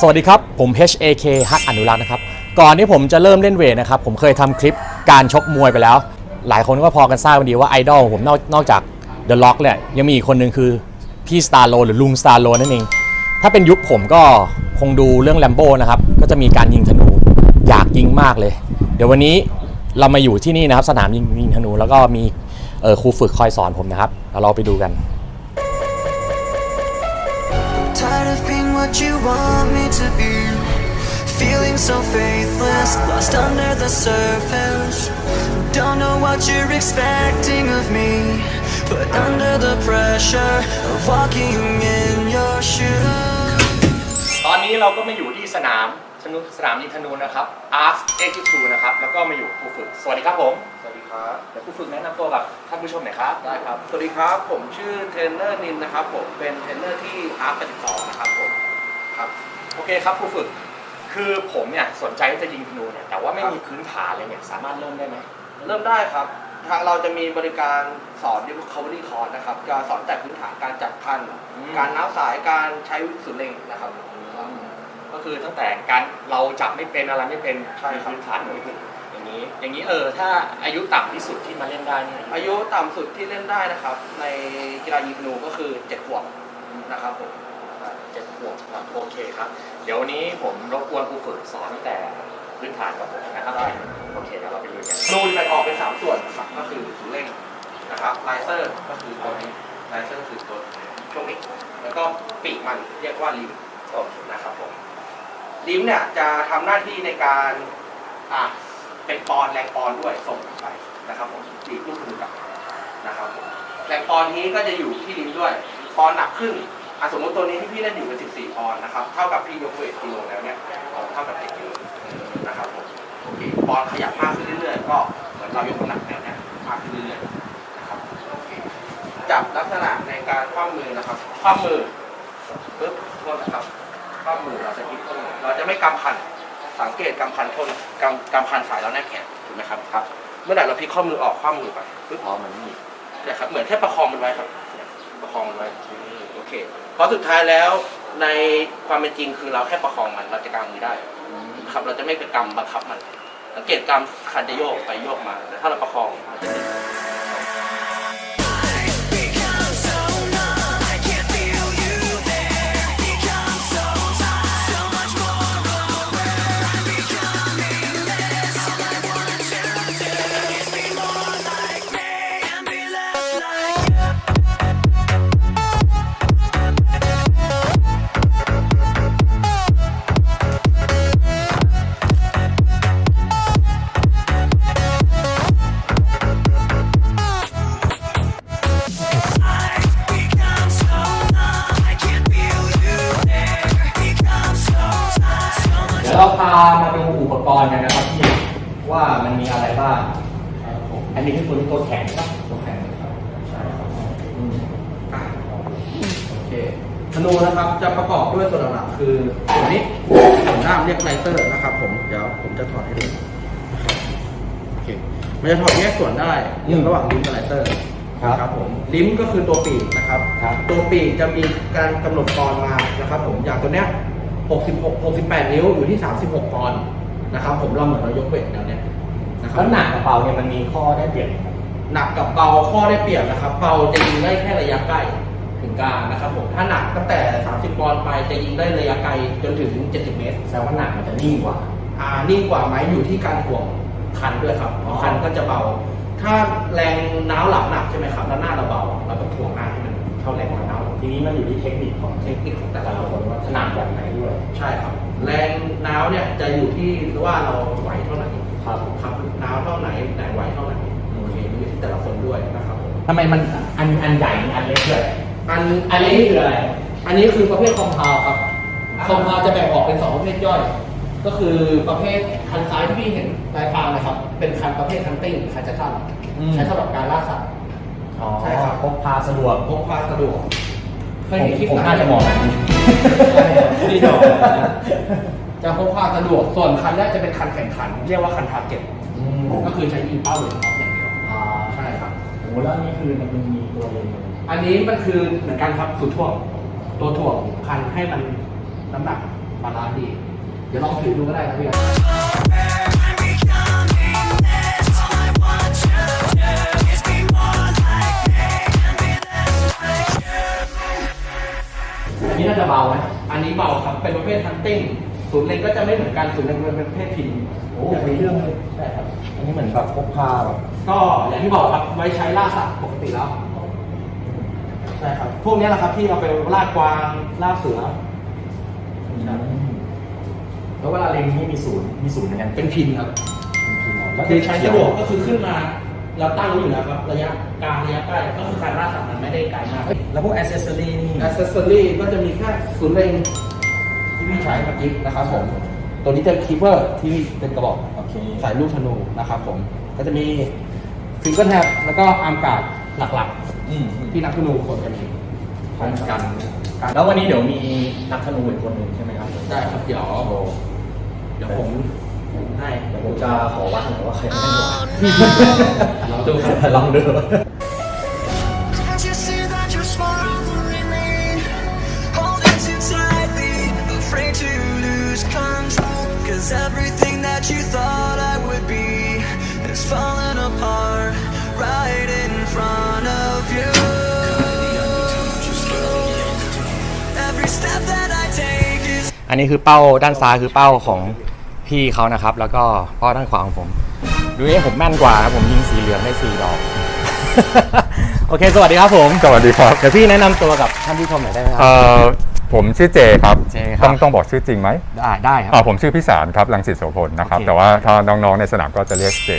สวัสดีครับ ผม HAK ฮักอนุรักษ์นะครับ ก่อนที่ผมจะเริ่มเล่นเวทนะครับ ผมเคยทำคลิปการชกมวยไปแล้ว หลายคนก็พอกันทราบกันดีว่าไอดอลของผมนอกนอกจาก The Rock เนี่ยยังมีอีกคนหนึ่งคือพี่สตาร์โลหรือลุงสตาร์โลนั่นเอง ถ้าเป็นยุคผมก็คงดูเรื่องแลมโบ้นะครับ ก็จะมีการยิงธนูอยากยิงมากเลย เดี๋ยววันนี้เรามาอยู่ที่นี่นะครับ สนามยิงยิงธนูแล้วก็มีเอ่อครูฝึกคอยสอนผมนะครับแล้วเราไปดูกัน what you want me to be. Feeling so faithless, lost under the surface. Don't know what you're expecting of me, but under the pressure of walking in your shoes. ตอนนี้เราก็มาอยู่ที่สนามธนูสนามยิงธนูนะครับ Arts X2 นะครับ แล้วก็มาอยู่ครูฝึก สวัสดีครับผม สวัสดีครับ เดี๋ยวครูฝึกแนะนำตัวกับท่านผู้ชมหน่อยครับ ได้ครับ สวัสดีครับ ผมชื่อเทรนเนอร์นินนะครับ ผม เป็นเทรนเนอร์ที่อาร์ต82นะครับผม ครับโอเคครับครูฝึก คือผมเนี่ยสนใจที่จะยิงธนูเนี่ยแต่ว่าไม่มีพื้นฐานเลยเนี่ยสามารถเริ่มได้ไหมเริ่มได้ครับ ทางเราจะมีบริการสอน recovery course นะครับ จะสอนแต่พื้นฐานการจับพันอืมการน้าวสายการใช้สุนเล็งนะครับ ก็คือตั้งแต่การเราจับไม่เป็นอะไรไม่เป็นใช่มีครับ พื้นฐานหมดอย่างนี้ อย่างนี้เออถ้าอายุต่ำที่สุดที่มาเล่นได้เนี่ยอายุต่ำสุดที่เล่นได้นะครับ ในกีฬายิงธนูก็คือ7ขวบนะครับผม เจ็ดขวบครับโอเคครับ เดี๋ยววันนี้ผมรบกวนครูฝึกสอนตั้งแต่พื้นฐานกับผมนะครับได้โอเคเดี๋ยวเราไปดูกันนูนแบ่งออกเป็นสามส่วนนะครับก็คือสุนเล็งนะครับไลเซอร์ก็คือตัวนี้ไลเซอร์คือตัวช่วงนี้แล้วก็ปีกมันเรียกว่าลิมนะครับผมลิมเนี่ยจะทำหน้าที่ในการอะเป็นปอนแรงปอนด้วยส่งไปนะครับผมปีกลูกมือกลับนะครับผมแรงปอนนี้ก็จะอยู่ที่ลิมด้วยปอนหนักขึ้น อะสมมติตัวนี้ที่พี่เล่นอยู่เป็น14ปอนด์นะครับเท่ากับพี่ยกเวทกิโลแล้วเนี่ยเท่ากับ7กิโลนะครับผมโอเคปอนด์ขยับมากขึ้นเรื่อยๆก็เหมือนเรายกน้ำหนักแนวเนี้ยมากขึ้นเรื่อยๆนะครับโอเคจับลักษณะในการคว่ำมือนะครับคว่ำมือปึ๊บโทษนะครับคว่ำมือเราจะพลิกข้อมือเราจะไม่กำพันสังเกตกำพันทนกำกำพันสายเราแนบแขนถูกไหมครับครับ เมื่อไหร่เราพลิกข้อมือออกคว่ำมือไปปึ๊บอ๋อมันนี่เนี่ยครับเหมือนแค่ประคองมันไว้ครับเนี่ยประคองมันไว้ โอเพราะสุดท้ายแล้วในความเป็นจริงคือเราแค่ประคองมันเราจะกางมือได้ครับเราจะไม่ไปกำมบังคับมัน สังเกตกรรมคันจะโยกไปโยกมา แต่ถ้าเราประคองมันจะ ดูอุปกรณ์กันนะครับพี่ว่ามันมีอะไรบ้างอันนี้คือตัวตัวแข็งปะตัวแข็งครับใช่ครับอืมอะโอเคธนูนะครับจะประกอบด้วยส่วนหลักๆคือส่วนนี้ส่วนหน้าเรียกไลเซอร์นะครับ ผมเดี๋ยวผมจะถอดให้ดูนะครับโอเคมันจะถอดแยกส่วนได้ระหว่างลิ้มกับไลเซอร์ครับ ผมลิ้มก็คือตัวปีกนะครับ ครับ ตัวปีกจะมีการกำหนดปอนด์มานะครับ ผมอย่างตัวเนี้ย 66 68 นิ้วอยู่ที่ 36 ปอนด์นะครับ ผมเราเหมือนเรายกเวทแนวเนี้ยนะครัแล้วหนักกับเบาเนี่ยมันมีข้อได้เปรียบไหมครับหนักกับเบาข้อได้เปรียบนะครับเบาจะยิงได้แค่ระยะใกล้ถึงกลางนะครับผมถ้าหนักตั้งแต่ 30 ปอนด์ไปจะยิงได้ระยะไกลจนถึง 70 เมตร แสดงว่าหนักมันจะนิ่งกว่า อ่านิ่งกว่าไหมอยู่ที่การถ่วงคันด้วยครับอ๋อคันก็จะเบา ถ้าแรงน้าวหลังหนักใช่ไหมครับแล้วหน้าเราเบาเราต้องถ่วงหน้าให้มัน เท่าแรงของน้าวทีนี้มันอยู่ที่เทคนิคของเทคนิคของแต่แต่ละละคคนนว่าถนัดแบบไหนด้วยใช่ครับ แรงน้าวเนี่ยจะอยู่ที่ว่าเราไหวเท่าไหร่ครับครับน้าวเท่าไหนไหนไหวเท่าไหร่โอเคมันอยู่ที่แต่ละคนด้วยนะครับผมทำไมมันอันอันใหญ่อันเล็กด้วยอันอันเล็กนี่คืออะไร อันนี้คือประเภทคอมพาวครับอ่าคอมพาวจะแบ่งออกเป็นสองประเภทย่อย ก็คือประเภทคันซ้ายที่พี่เห็นลายพรางนะครับ เป็นคันประเภทฮันติ้งคันจะทันใช้สำหรับการล่าสัตว์ อ๋อใช่ครับพกพาสะดวก พกพาสะดวกเคผยมเห็นคลิปผมหนังน่าจะเหมาะแบบนี้ที่ดอกจะพกพาสะดวก ส่วนคันแรกจะเป็นคันแข่งขัน เรียกว่าคันทาร์เก็ตอืมก็คือใช้ยิงเป้าโดยเฉพาะอย่างเดียวอ่าใช่ครับ โอ้แล้วนี่คือมันมีตัวเลนเลยอันนี้มันคือเหมือนกันครับสูตรถ่วงตัวถ่วงคันให้มันน้ำหนักบาลานซ์ดี เดี๋ยวลองถือดูก็ได้ครับพี่ I'm นนี้น่าจะเบาไหมอันนี้เบาครับ เป็นประเภทฮันติ้งศูนย์เล็งก็จะไม่เหมือนกันศูนย์เล็งเป็นประเภทพินโอ้มีเรื่องเลยใช่ครับอันนี้เหมือนแบบพกพาแบบก็อย่างที่บอกครับไว้ใช้ล่าสัตว์ปกติแล้วใช่ครับ พวกนี้แหละครับที่เราไปล่ากวางล่าเสือแล้วเวลาเล็งนี่มีศูนย์มีศูนย์เหมือนกันเป็นพินครับแล้วคือใช้สะดวกก็คือขึ้นมา เราตั้งไว้อยู่แล้วครับระยะกลางระยะใกล้ก็คือการล่าสัตว์มันไม่ได้ไกลมากแล้วพวกอ c เซสซอรี่นี่อ c เซสซอรี่ก็จะมีแค่ศูนย์เล็งที่พี่ใช้เมื่อกี้นะครับผมตัวนี้จะคีเปอร์ที่เป็นกระบอกโอเคสายลูกธนูนะครับผมก็จะมีฟิงเกิลแท็บแล้วก็อาร์มการ์ดหลักอืมๆ ที่นักธนูควรจะมีพร้อมกันแล้ววันนี้เดี๋ยวมีนักธนูอีกคนหนึ่งใช่ไหมครับ ได้ครับเดี๋ยวโอ้เดี๋ยวผม ให้เดี๋ยวผมจะขอวัดหน่อยว่าใครแม่นกว่าเราดูครับลองดู Can't you see that you're smothering me? Holding too tightly, afraid to lose control. Cause everything that you thought I would be is falling apart right in front of you. Every step that I take is อันนี้คือเป้าด้านซ้ายคือเป้าของ พี่เขานะครับ แล้วก็เป้าด้านขวาของผม ดูนี่ผมแม่นกว่าครับผมยิงสีเหลืองได้สี่ดอก โอเค สวัสดีครับผม สวัสดีครับเดี๋ยวพี่แนะนำตัวกับท่านผู้ชมหน่อยได้ไหมครั เอ่อผมชื่อเจครับเจครับ ต้องต้องบอกชื่อจริงไหมได้ได้ครับ อ่าผมชื่อพิสารครับรังสิตโสพลนะครับ โอเค แต่ว่าถ้าน้องๆในสนามก็จะเรียกเจ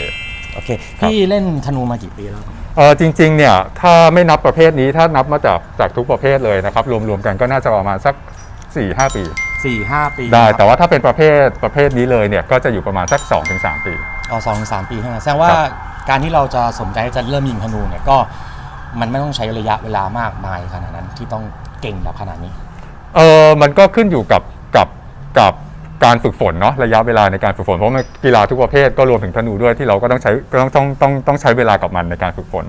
โอเค พี่เล่นธนูมากี่ปีแล้ว เออจริงๆเนี่ยถ้าไม่นับประเภทนี้ถ้านับมาจากจากทุกประเภทเลยนะครับ รวมๆกันก็น่าจะประมาณสัก 4-5 ปี สี่ห้าปีได้ครับแต่ว่าถ้าเป็นประเภทประเภทนี้เลยเนี่ยก็จะอยู่ประมาณสัก2-3ปี อ๋อสองถึงสามปีใช่ไหมแสดงว่าครับ การที่เราจะสนใจที่จะเริ่มยิงธนูเนี่ยก็มันไม่ต้องใช้ระยะเวลามากมายขนาดนั้นที่ต้องเก่งแบบขนาดนี้ เออมันก็ขึ้นอยู่กับกับกับการฝึกฝนเนาะระยะเวลาในการฝึกฝนเพราะมันกีฬาทุกประเภทก็รวมถึงธนูด้วยที่เราก็ต้องใช้ก็ต้องต้องต้องต้องใช้เวลากับมันในการฝึกฝน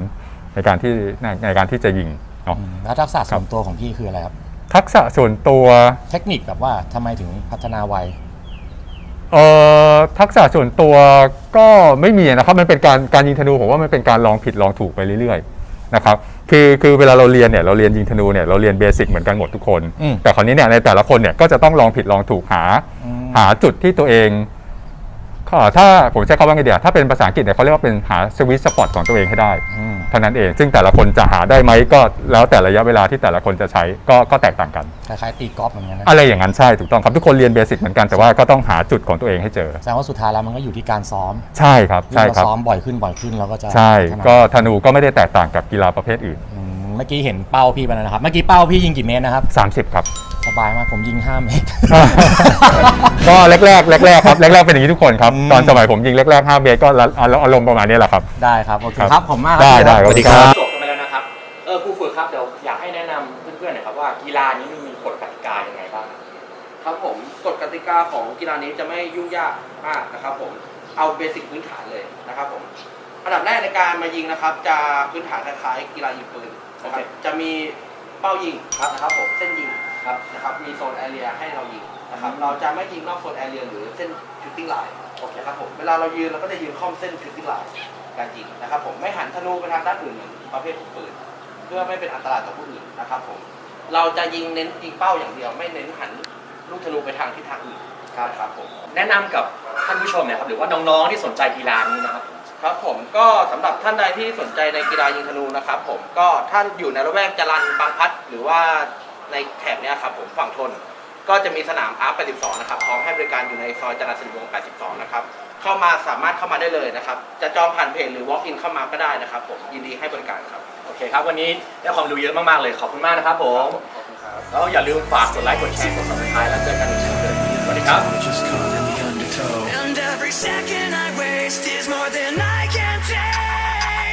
ในการที่ในในการที่จะยิงเนาะอืมแล้วทักษะส่วนตัวของพี่คืออะไรครับ ทักษะส่วนตัว เทคนิคแบบว่าทำไมถึงพัฒนาไว เอ่อทักษะส่วนตัวก็ไม่มีนะครับมันเป็นการการยิงธนูผมว่ามันเป็นการลองผิดลองถูกไปเรื่อยๆนะครับคือคือเวลาเราเรียนเนี่ยเราเรียนยิงธนูเนี่ยเราเรียนเบสิกเหมือนกันหมดทุกคน อืมแต่คราวนี้เนี่ยในแต่ละคนเนี่ยก็จะต้องลองผิดลองถูกหา อืม หาจุดที่ตัวเอง ก็ถ้าผมใช้คำว่าไงเดียวถ้าเป็นภาษาอังกฤษเนี่ยเขาเรียกว่าเป็นหาสวิตสปอตของตัวเองให้ได้อืมเท่านั้นเอง ซึ่งแต่ละคนจะหาได้ไหมก็แล้วแต่ระยะเวลาที่แต่ละคนจะใช้ก็ก็แตกต่างกัน คล้ายๆตีกอล์ฟเหมือนกันนะอะไรอย่างนั้นใช่ถูกต้องครับทุกคนเรียนเบสิกเหมือนกันแต่ว่าก็ต้องหาจุดของตัวเองให้เจอ แสดงว่าสุดท้ายแล้วมันก็อยู่ที่การซ้อมใช่ครับยิ่งใช่เราครับ ซ้อมบ่อยขึ้นบ่อยขึ้นเราก็จะใช่พัฒนาก็ธนูก็ไม่ได้แตกต่างกับกีฬาประเภทอื่นอืม เมื่อกี้เห็นเป้าพี่ไปแล้วนะครับ เมื่อกี้เป้าพี่ยิงกี่เมตรนะครับ 30 ครับ สบายมากผมยิง5เมตร ก็แรกแรกๆแรกๆครับแรกๆเป็นอย่างนี้ทุกคนครับอืมตอนสมัยผมยิงแรกๆ5เมตรก็อารมณ์ประมาณนี้แหละครับ ได้ครับโอเคครับครับผมมากได้ได้สวัสดีคครัรับบจบกันไปแล้วนะครับ เออครูฝึกครับเดี๋ยวอยากให้แนะนำเพื่อนๆหน่อยครับว่ากีฬานี้มันมีกฎกติกายังไงบ้างครับผมกฎกติกาของกีฬานี้จะไม่ยุ่งยากมากนะครับผมเอาเบสิกพื้นฐานเลยนะครับผมอันดับแรกในการมายิงนะครับ จะพื้นฐานคล้ายๆกีฬายิงปืน นะครับโอเค จะมีเป้ายิงครับนะครับผมเส้นยิงครับ นะครับมีโซนแอเรียให้เรายิงนะครับเราจะไม่ยิงนอกโซนแอเรียหรือเส้นชูตติ้งไลน์โอเคครับผมเวลาเรายืนเราก็จะยืนค่อมเส้นชูตติ้งไลน์การยิงนะครับผมไม่หันธนูไปทางด้านอื่นเหมือนประเภทของปืน เพื่อไม่เป็นอันตรายต่อผู้อื่นนะครับผมเราจะยิงเน้นยิงเป้าอย่างเดียว ไม่เน้นหันลูกธนูไปทางทิศทางอื่นครับครับผม แนะนำกับท่านผู้ชมเนี่ยครับ หรือว่าน้องๆที่สนใจกีฬานี้นะครับ ครับผมก็สำหรับท่านใดที่สนใจในกีฬายิงธนูนะครับผมก็ท่านอยู่ในละแวกจรันบางพลัดหรือว่าในแถบเนี้ยครับผมฝั่งทน ก็จะมีสนามอาร์82 นะครับพร้อมให้บริการอยู่ในซอยจรัญสนิทวงศ์82 นะครับ เข้ามาสามารถเข้ามาได้เลยนะครับ จะจองผ่านเพจหรือ walk in เข้ามาก็ได้นะครับผมยินดีให้บริการครับ โอเคครับ วันนี้ได้ความรู้เยอะมากๆเลยขอบคุณมากนะครับผมขอบคุณครับแล้วอย่าลืมฝากกดไลค์กดแชร์กด subscribe แล้วเจอกันอีกเช่นเคยสวัสดีครับ